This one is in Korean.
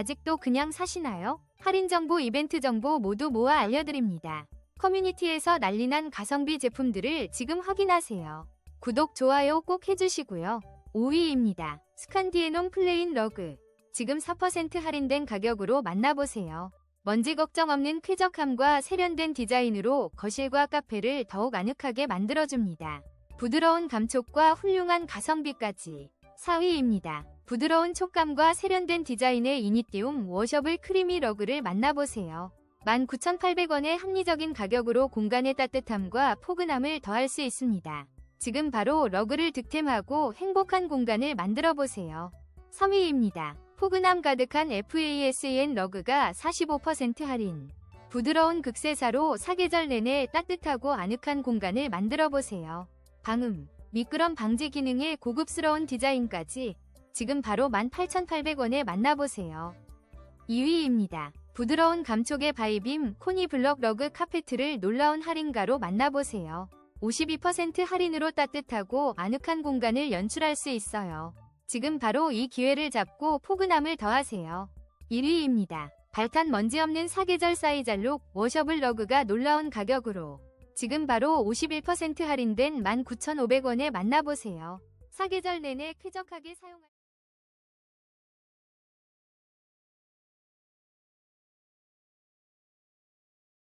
아직도 그냥 사시나요? 할인 정보, 이벤트 정보 모두 모아 알려드립니다. 커뮤니티에서 난리난 가성비 제품들을 지금 확인하세요. 구독, 좋아요 꼭 해주시고요. 5위입니다. 스칸디에논 플레인 러그. 지금 4% 할인된 가격으로 만나보세요. 먼지 걱정 없는 쾌적함과 세련된 디자인으로 거실과 카페를 더욱 아늑하게 만들어줍니다. 부드러운 감촉과 훌륭한 가성비까지. 4위입니다. 부드러운 촉감과 세련된 디자인의 이니띠움 워셔블 크리미 러그를 만나보세요. 19,800원의 합리적인 가격으로 공간의 따뜻함과 포근함을 더할 수 있습니다. 지금 바로 러그를 득템하고 행복한 공간을 만들어 보세요. 3위입니다. 포근함 가득한 FASN 러그가 45% 할인. 부드러운 극세사로 사계절 내내 따뜻하고 아늑한 공간을 만들어 보세요. 방음, 미끄럼 방지 기능의 고급스러운 디자인까지 지금 바로 18,800원에 만나보세요. 2위입니다. 부드러운 감촉의 바이빔 코니 블럭 러그 카페트를 놀라운 할인가로 만나보세요. 52% 할인으로 따뜻하고 아늑한 공간을 연출할 수 있어요. 지금 바로 이 기회를 잡고 포근함을 더하세요. 1위입니다. 발탄 먼지 없는 사계절 사이잘록 워셔블 러그가 놀라운 가격으로 지금 바로 51% 할인된 19,500원에 만나보세요. 사계절 내내 쾌적하게 사용할